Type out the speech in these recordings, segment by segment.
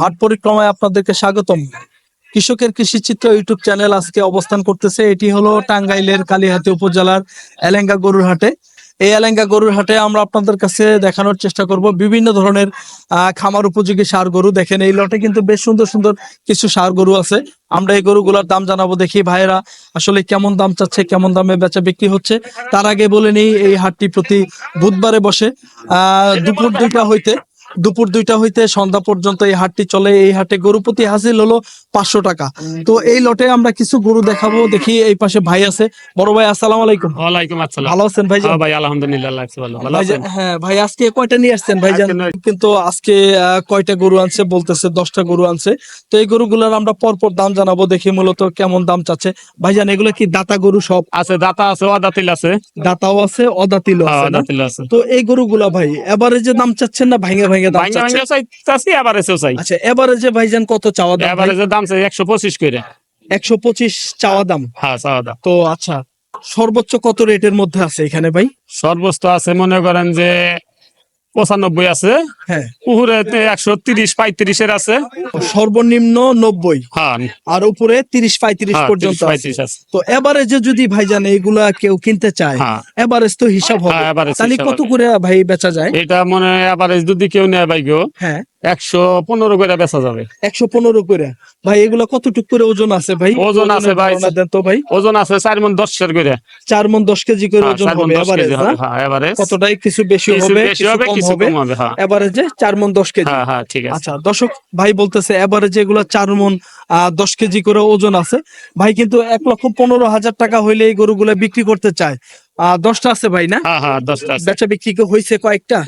হাট পরিক্রমায় আপনাদেরকে স্বাগতম। কৃষকের কৃষি চিত্র ইউটিউব চ্যানেল আজকে অবস্থান করতেছে। এটি হলো টাঙ্গাইলের কালীহাতি উপজেলার এলেঙ্গা গরুর হাটে। এই এলেঙ্গা গরুর হাটে আমরা আপনাদের কাছে দেখানোর চেষ্টা করব। বিভিন্ন ধরনের খামার উপযোগী সার গরু। দেখেন, এই লটে কিন্তু বেশ সুন্দর সুন্দর কিছু সার গরু আছে। আমরা এই গরুগুলোর দাম জানাব দেখি, ভাইয়েরা আসলে কেমন দাম চাচ্ছে, কেমন দামে বেচা বিক্রি হচ্ছে। তার আগে বলে নেই, এই হাটটি প্রতি বুধবারে বসে দুপুর দুইটা হইতে। দুপুর দুইটা হইতে সন্ধ্যা পর্যন্ত এই হাটটি চলে। এই হাটে গরু প্রতি হাসিল হলো পাঁচশো টাকা। তো এই লটে আমরা কিছু গরু দেখাবো। দেখি এই পাশে ভাই আছে। বড় ভাই আসসালাম আলাইকুম। ওয়ালাইকুম আসসালাম। ভালো আছেন ভাই হ্যাঁ ভাই আলহামদুলিল্লাহ ভালো। হ্যাঁ ভাই আজকে কয়টা নিয়ে আসছেন ভাই কিন্তু আজকে কয়টা গরু আনছে বলতেছে দশটা গরু আনছে। তো এই গরুগুলোর আমরা পরপর দাম জানাব দেখি মূলত কেমন দাম চাচ্ছে। ভাইজান এগুলো কি দাতা গরু সব? আছে দাতা আছে অদাতিল আছে। দাতাও আছে অদাতিলও হ্যাঁ? অদাতিল আছে। তো এই গরুগুলা ভাই এবারে যে দাম চাচ্ছেন না ভাঙে ভাঙে দাম চাচ্ছেন এভারেজও চাই আচ্ছা এভারেজে ভাইজান কত চাওয়া দাম? এভারেজের দাম চাই একশো পঁচিশ করে। একশো পঁচিশ চাওয়া দাম? হ্যাঁ চাওয়া দাম। তো আচ্ছা সর্বোচ্চ কত রেটের মধ্যে আছে এখানে ভাই? সর্বোচ্চ আছে মনে করেন যে পঁচানব্বই আছে। উপরে পুকুরে একশো তিরিশ পঁয়ত্রিশের আছে। সর্বনিম্ন নব্বই। হ্যাঁ। আর উপরে তিরিশ পঁয়ত্রিশ হ্যাঁ, পর্যন্ত 30, আছে। 35 যদি তো এভারেজে যদি ভাইজান এইগুলা কেউ কিনতে চায় হ্যাঁ। এভারেজ তো হিসাব হবে। হ্যাঁ, তাহলে কত করে ভাই বেচা যায়? এটা মনে হয় এভারেজ যদি কেউ নেয় ভাই কেউ হ্যাঁ। একশো পনেরো করে বেচা যাবে। একশো পনেরো করে। ভাই এগুলা কতটুক করে ওজন আছে ভাই? ওজন আছে ভাই। তো ভাই। ওজন আছে চার মন দশের করে। চার মন দশ কেজি করে হ্যাঁ, ওজন হবে দশ হবে, হ্যাঁ কতটাই? কিছু বেশি হবে কিছু কম হবে। কম হবে হ্যাঁ। চার মন দশ কেজি। হ্যাঁ হ্যাঁ ঠিক আছে। আচ্ছা দর্শক ভাই বলতেছে এবারে যেগুলো চার মন দশ কেজি করে ওজন আছে। ভাই কিন্তু এক লক্ষ পনেরো হাজার টাকা হইলে এই গরুগুলা বিক্রি করতে চায়। দশটা আছে ভাই না? হ্যাঁ হ্যাঁ বেচা বিক্রি হয়েছে কয়েকটা?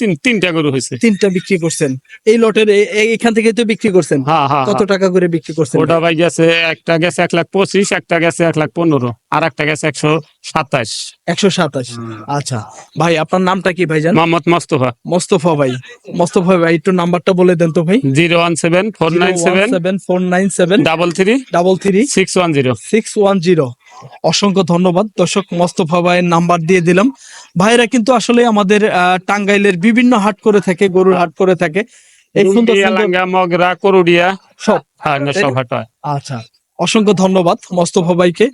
তিন তিনটা গরু হয়েছে। তিনটা বিক্রি করছেন। এই লটের এখান থেকে তো বিক্রি করছেন? হ্যাঁ কত। টাকা করে বিক্রি করছেন? ওটা ভাই গেছে একটা গেছে এক লাখ পঁচিশ একটা গেছে এক লাখ পনেরো আর একটা গেছে একশো সাতাশ। একশো সাতাশ। আচ্ছা। ভাই আপনার নামটা কি ভাই জান মোহাম্মদ মোস্তফা। মোস্তফা ভাই। মোস্তফা ভাই একটু নাম্বারটা বলে দেন তো ভাই। Zero one seven four nine seven. Seven four nine seven. Double three. Double three. Six one zero. Six one zero. অসংখ্য ধন্যবাদ। দর্শক মোস্তফা ভাইয়ের নাম্বার দিয়ে দিলাম। ভাইরা কিন্তু আসলে আমাদের আহ, টাঙ্গাইলের বিভিন্ন হাট করে থাকে গরুর হাট করে থাকে। হয়। আচ্ছা অসংখ্য ধন্যবাদ মোস্তফা ভাইকে।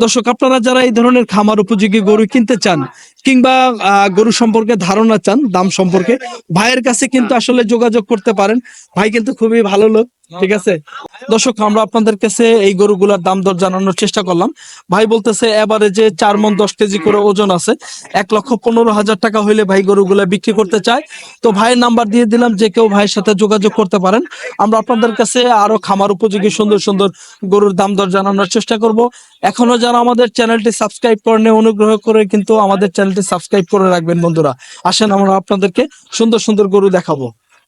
দর্শক, আপনারা যারা এই ধরনের খামার উপযোগী গরু কিনতে চান কিংবা গরু সম্পর্কে ধারণা চান, দাম সম্পর্কে, ভাইয়ের কাছে কিন্তু আসলে যোগাযোগ করতে পারেন। ভাই কিন্তু খুবই ভালো লোক, ঠিক আছে? দর্শক, আমরা আপনাদের কাছে এই গরুগুলার দাম দর জানানোর চেষ্টা করলাম। ভাই বলতেছে এবারে যে চার মন দশ কেজি করে ওজন আছে। এক লক্ষ পনেরো হাজার টাকা হইলে ভাই গরুগুলা বিক্রি করতে চায়। তো ভাইয়ের নাম্বার দিয়ে দিলাম, যে কেউ ভাইয়ের সাথে যোগাযোগ করতে পারেন। আমরা আপনাদের কাছে আরও খামার উপযোগী সুন্দর সুন্দর গরুর দাম দর জানানোর চেষ্টা করব। এখনও যারা আমাদের চ্যানেলটি সাবস্ক্রাইব করেন অনুগ্রহ করে কিন্তু আমাদের চ্যানেলটি সাবস্ক্রাইব করে রাখবেন বন্ধুরা। আসেন আমরা আপনাদেরকে সুন্দর সুন্দর গরু দেখাবো।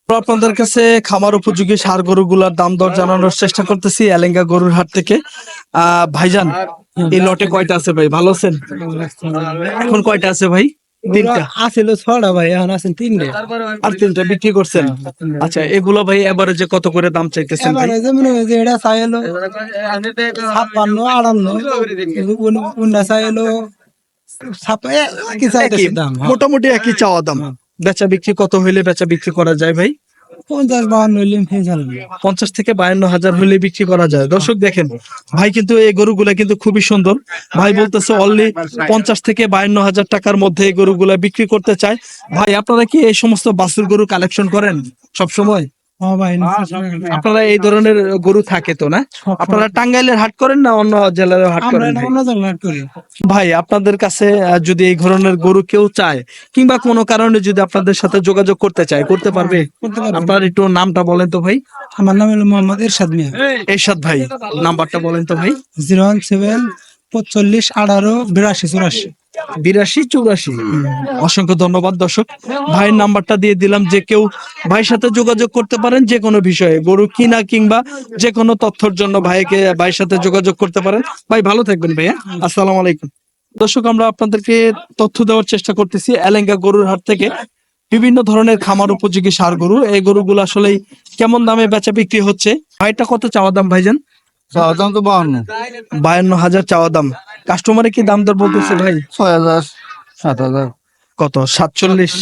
আপনাদের কাছে খামার উপযোগী সার গরুগুলার দাম দর জানানোর চেষ্টা করতেছি এলেঙ্গা গরুর হাট থেকে। আহ ভাইজান এই লটে কয়টা আছে ভাই? ভালো আছেন? এখন কয়টা আছে ভাই? তিনটা। আছিল ছড়া ভাই এখন আছেন তিনটে। আর তিনটা বিক্রি করছেন? আচ্ছা এগুলো ভাই এবারে যে কত করে দাম চাইতেছেন ভাই? এটা চাইলো ছাপ্পান্ন আটান্ন। চাইলো হ্যাঁ। মোটামুটি একই চাওয়া দাম। বেচা বিক্রি কত হইলে বেচা বিক্রি করা যায় ভাই? পঞ্চাশ বাহান্ন হইলে পঞ্চাশ থেকে বায়ান্ন হাজার হলে বিক্রি করা যায়। দর্শক দেখেন, ভাই কিন্তু এই গরুগুলা কিন্তু খুবই সুন্দর। ভাই বলতেছে অনলি পঞ্চাশ থেকে বায়ান্ন হাজার টাকার মধ্যে এই গরুগুলা বিক্রি করতে চায়। ভাই, আপনারা কি এই সমস্ত বাসুর গরু কালেকশন করেন সব সময় আপনারা এই ধরনের গরু থাকে তো না? আপনারা টাঙ্গাইলের হাট করেন না অন্য জেলার হাট করেন ভাই? অন্য জায়গায় করি। ভাই আপনাদের কাছে যদি এই ধরনের গরু কেউ চায় কিংবা কোনো কারণে যদি আপনাদের সাথে যোগাযোগ করতে চায় করতে পারবে? আপনার একটু নামটা বলেন তো ভাই। আমার নাম হলো মোহাম্মদ এরশাদ মিয়া। এরশাদ ভাই নাম্বারটা বলেন তো ভাই। জিরো ওয়ান সেভেন পঁচল্লিশ আঠারো বিরাশি চুরাশি। বিরাশি চৌরাশি। অসংখ্য ধন্যবাদ দর্শক। ভাইয়ের নাম্বারটা দিয়ে দিলাম যে কেউ ভাইয়ের সাথে যোগাযোগ করতে পারেন যে কোনো বিষয়ে গরু কিনা কিংবা যে কোনো তথ্যের জন্য ভাইকে ভাইয়ের সাথে যোগাযোগ করতে পারেন। ভাই ভালো থাকবেন ভাইয়া। আসসালামু আলাইকুম। দর্শক আমরা আপনাদেরকে তথ্য দেওয়ার চেষ্টা করতেছি এলেঙ্গা গরুর হাট থেকে। বিভিন্ন ধরনের খামার উপযোগী সার গরু। এই গরুগুলো আসলে কেমন দামে বেচা বিক্রি হচ্ছে? ভাইটা কত চাওয়া দাম ভাইজান? চাওয়া দাম তো বাহান্ন। বায়ান্ন হাজার চাওয়া দাম। কাস্টমারে কি দাম দর বলতেছে ভাই? ছয় হাজার সাত হাজার। কত? সাতচল্লিশ?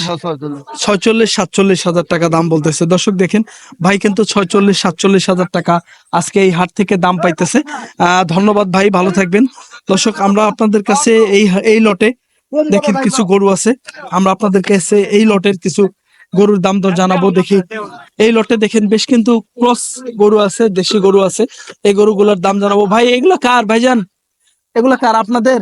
ছয়চল্লিশ। সাতচল্লিশ হাজার টাকা দাম বলতেছে। দর্শক দেখেন ভাই কিন্তু ছয়চল্লিশ সাতচল্লিশ হাজার টাকা আজকে এই হাট থেকে দাম পাইতেছে। ধন্যবাদ ভাই ভালো থাকবেন। দর্শক আমরা আপনাদের কাছে এই এই লটে দেখেন কিছু গরু আছে। আমরা আপনাদের কাছে এই লটের কিছু গরুর দাম দর জানাব দেখি। এই লটে দেখেন বেশ কিন্তু ক্রস গরু আছে দেশি গরু আছে। এই গরুগুলোর দাম জানাব। ভাই এগুলা কার ভাইজান? এগুলা কার আপনাদের?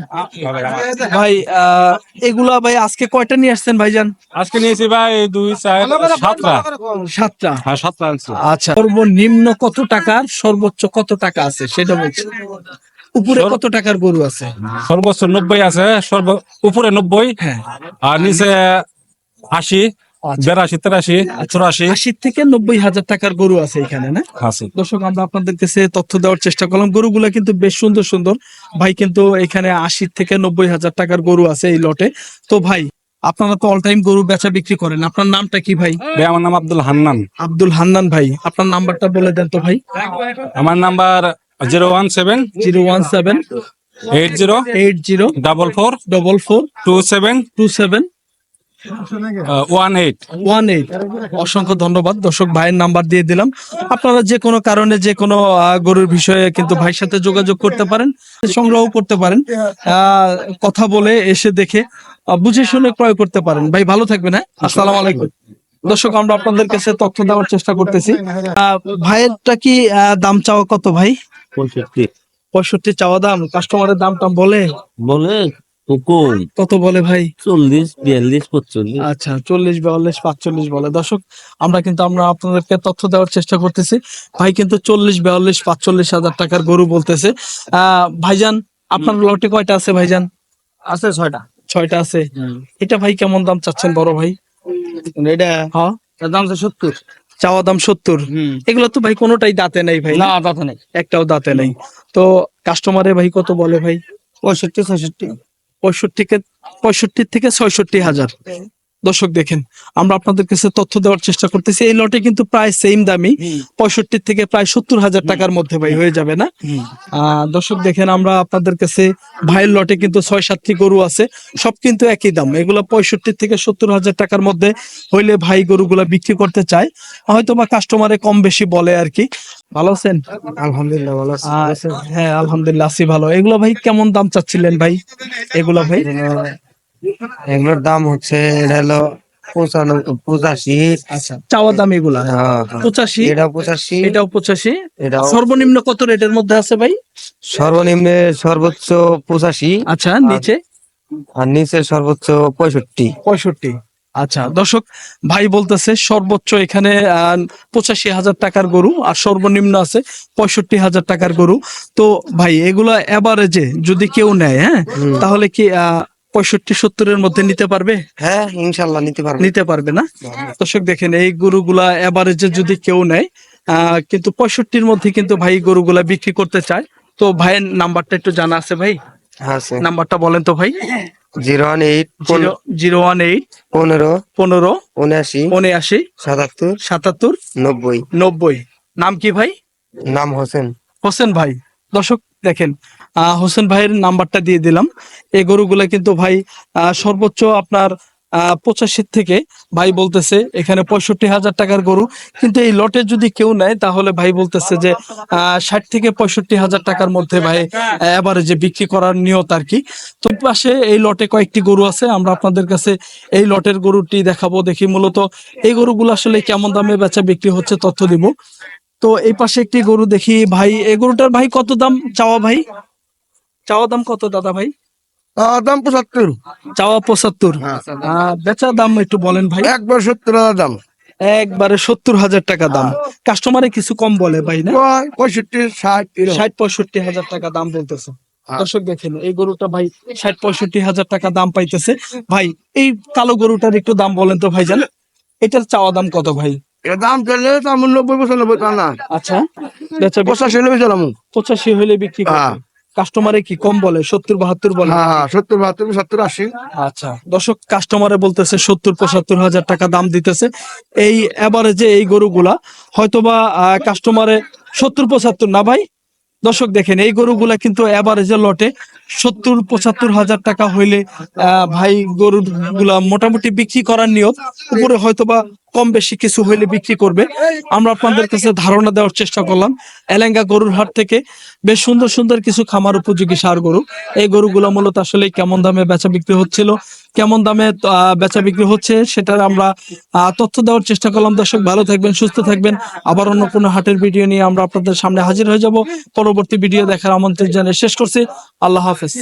ভাই আহ এগুলা ভাই আজকে কয়টা নিয়ে আসছেন ভাইজান? আজকে নিয়েছি ভাই দুই চার সাতটা। সাতটা? হ্যাঁ সাতটা আনছি। আচ্ছা সর্বনিম্ন কত টাকার সর্বোচ্চ কত টাকা আছে? সেটা বলছি। উপরে কত টাকার গরু আছে? সর্বোচ্চ নব্বই আছে সর্ব উপরে নব্বই হ্যাঁ। আর নিচে আশি। বিরাশি তেরাশি চুরাশি। আশি থেকে নব্বই হাজার টাকার গরু আছে এখানে না? দর্শক আমরা আপনাদের কাছে তথ্য দেওয়ার চেষ্টা করলাম। গরুগুলা কিন্তু বেশ সুন্দর সুন্দর। ভাই কিন্তু এখানে আশি থেকে নব্বই হাজার টাকার গরু আছে এই লটে। তো ভাই আপনারা তো অল টাইম গরু বেচা বিক্রি করেন। আপনার নামটা কি ভাই? ভাই আমার নাম আব্দুল হান্নান। আব্দুল হান্নান ভাই আপনার নাম্বারটা বলে দেন তো ভাই। আমার number zero one seven zero one seven eight zero eight zero double four double four two seven two seven one eight one eight অসংখ্য ধন্যবাদ। দর্শক ভাইয়ের নাম্বার দিয়ে দিলাম। আপনারা যে কোনো কারণে যে কোনো আহ, গরুর বিষয়ে কিন্তু ভাইয়ের সাথে যোগাযোগ করতে পারেন সংগ্রহ করতে পারেন আহ, কথা বলে এসে দেখে বুঝে শুনে ক্রয় করতে পারেন। ভাই ভালো থাকবেন হ্যাঁ? আসসালামু আলাইকুম। দর্শক আমরা আপনাদের কাছে তথ্য দেওয়ার চেষ্টা করতেছি। আহ, ভাইয়েরটা কি আহ, দাম চাওয়া কত ভাই? পঁয়ষট্টি। পঁয়ষট্টি চাওয়া দাম। কাস্টমারের দাম টাম বলে? বলে হুকুম কত বলে ভাই? চল্লিশ বিয়াল্লিশ পঁচল্লিশ। আচ্ছা চল্লিশ বিয়াল্লিশ পাঁচচল্লিশ বলে। দর্শক আমরা কিন্তু আমরা আপনাদেরকে তথ্য দেওয়ার চেষ্টা করতেছি। ভাই কিন্তু চল্লিশ বিয়াল্লিশ পাঁচচল্লিশ হাজার টাকার গরু বলতেছে। আহ ভাইজান আপনার লটে কয়টা আছে ভাইজান? আছে ছয়টা। ছয়টা আছে। এটা ভাই কেমন দাম চাচ্ছেন বড় ভাই? এটা হ্যাঁ দাম সত্তর। চাওয়া দাম সত্তর। এগুলো তো ভাই কোনোটাই দাঁতে নেই ভাই না? দাঁতে নেই। একটাও দাঁতে নেই। তো কাস্টমারে ভাই কত বলে ভাই? পঁয়ষট্টি ছয়ষট্টি। পঁয়ষট্টি পঁয়ষট্টি থেকে ছয়ষট্টি হাজার। দর্শক দেখেন আমরা আপনাদের কাছে তথ্য দেওয়ার চেষ্টা করতেছি। এই লটে কিন্তু প্রায় সেম দামি পঁয়ষট্টি থেকে প্রায় সত্তর হাজার টাকার মধ্যে ভাই হয়ে যাবে না? আহ, দর্শক দেখেন আমরা আপনাদের কাছে ভাইয়ের লটে কিন্তু ছয় সাতটি গরু আছে। সব কিন্তু একই দাম। এগুলো পঁয়ষট্টি থেকে সত্তর হাজার টাকার মধ্যে হইলে ভাই গরুগুলা বিক্রি করতে চায়। হয়তো বা কাস্টমারে কম বেশি বলে আর কি। ভালো আছেন? আলহামদুলিল্লাহ ভালো আছে। আহ, হ্যাঁ আলহামদুলিল্লাহ আছি ভালো। এগুলো ভাই কেমন দাম চাচ্ছিলেন ভাই? এগুলো ভাই? এগুলোর দাম হচ্ছে এটা হলো পঁচাশি। আচ্ছা চাওয়া দাম এগুলা? হ্যাঁ, পঁচাশি? এটা পঁচাশি। এটাও পঁচাশি? এটাও সর্বনিম্ন কত রেটের মধ্যে আছে ভাই? সর্বনিম্ন সর্বোচ্চ পঁচাশি আচ্ছা নিচে? আর নিচে সর্বোচ্চ পঁয়ষট্টি। পঁয়ষট্টি। আচ্ছা দর্শক ভাই বলতেছে সর্বোচ্চ এখানে পঁচাশি হাজার টাকার গরু আর সর্বনিম্ন আছে পঁয়ষট্টি হাজার টাকার গরু। তো ভাই এগুলা এভারেজে যদি কেউ নেয় হ্যাঁ তাহলে কি পঁয়ষট্টি সত্তরের মধ্যে নিতে পারবে? হ্যাঁ ইনশাল্লাহ নিতে পারব। নিতে পারবে না? দর্শক দেখেন এই গরুগুলা এভারেজে যদি কেউ নেয় কিন্তু পঁয়ষট্টির মধ্যে কিন্তু ভাই গরুগুলা বিক্রি করতে চায়। তো ভাইয়ের নাম্বারটা একটু জানা আছে ভাই? আছে। নাম্বারটা বলেন তো ভাই। Zero one eight zero one eight পনেরো পনেরো উনআশি উনআশি সাতাত্তর সাতাত্তর নব্বই। নব্বই। নাম কি ভাই? নাম হোসেন। হোসেন ভাই। দর্শক দেখেন হোসেন ভাইয়ের নাম্বারটা দিয়ে দিলাম। এই গরুগুলা কিন্তু ভাই সর্বোচ্চ আপনার পঁচাশি থেকে ভাই বলতেছে এখানে পঁয়ষট্টি হাজার টাকার গরু। কিন্তু এই লটে যদি কেউ নেয়, তাহলে ভাই বলতেছে যে ষাট থেকে পঁয়ষট্টি হাজার টাকার মধ্যে ভাই এবারে যে বিক্রি করার নিয়ত আর কি। তো পাশে এই লটে কয়েকটি গরু আছে, আমরা আপনাদের কাছে এই লটের গরুটি দেখাবো, দেখি মূলত এই গরুগুলো আসলে কেমন দামে বেচা বিক্রি হচ্ছে, তথ্য দিব। তো এই পাশে একটি গরু দেখি। ভাই এই গরুটার ভাই কত দাম চাওয়া ভাই? চাওয়া দাম কত দাদা ভাই? দাম পঁচাত্তর। চাওয়া পঁচাত্তর। আহ, বেচা দাম একটু বলেন ভাই। একবার সত্তর হাজার দাম। একবারে সত্তর হাজার টাকা দাম। কাস্টমারে কিছু কম বলে ভাই না? পঁয়ষট্টি ষাট ষাট পঁয়ষট্টি হাজার টাকা দাম বলতেছে। দর্শক দেখেন এই গরুটা ভাই ষাট পঁয়ষট্টি হাজার টাকা দাম পাইতেছে। ভাই এই কালো গরুটার একটু দাম বলেন তো ভাইজান। এটার চাওয়া দাম কত ভাই? দাম চলে নব্বই পঁচানব্বই তা না। আচ্ছা বেচা পঁচাশি হলে বেচালাম পঁচাশি হলে বিক্রি হ্যাঁ। কাস্টমারে কি কম বলে? সত্তর বাহাত্তর বলে? হ্যাঁ হ্যাঁ সত্তর বাহাত্তর সত্তর আশি। আচ্ছা দর্শক কাস্টমারে বলতেছে সত্তর পঁচাত্তর হাজার টাকা দাম দিতেছে। এই যে এই গরুগুলা হয়তোবা কাস্টমারে সত্তর পঁচাত্তর না ভাই? দর্শক দেখেন এই গরুগুলা কিন্তু এভারেজে লটে। সত্তর পঁচাত্তর হাজার টাকা হইলে আহ, ভাই গরুগুলা মোটামুটি বিক্রি করার নিয়ত। উপরে হয়তোবা কম বেশি কিছু হইলে বিক্রি করবে। আমরা আপনাদের কাছে ধারণা দেওয়ার চেষ্টা করলাম। এলেঙ্গা গরুর হাট থেকে বেশ সুন্দর সুন্দর কিছু খামার উপযোগী সার গরু। এই গরুগুলো মূলত আসলে কেমন দামে বেচা বিক্রি হচ্ছিল, কেমন দামে বেচা বিক্রি হচ্ছে সেটার আমরা তথ্য দেওয়ার চেষ্টা করলাম। দর্শক, ভালো থাকবেন, সুস্থ থাকবেন। আবার অন্য কোনো হাটের ভিডিও নিয়ে আমরা আপনাদের সামনে হাজির হয়ে যাব। পরবর্তী ভিডিও দেখার আমন্ত্রণ জানিয়ে শেষ করছি। আল্লাহ হাফেজ।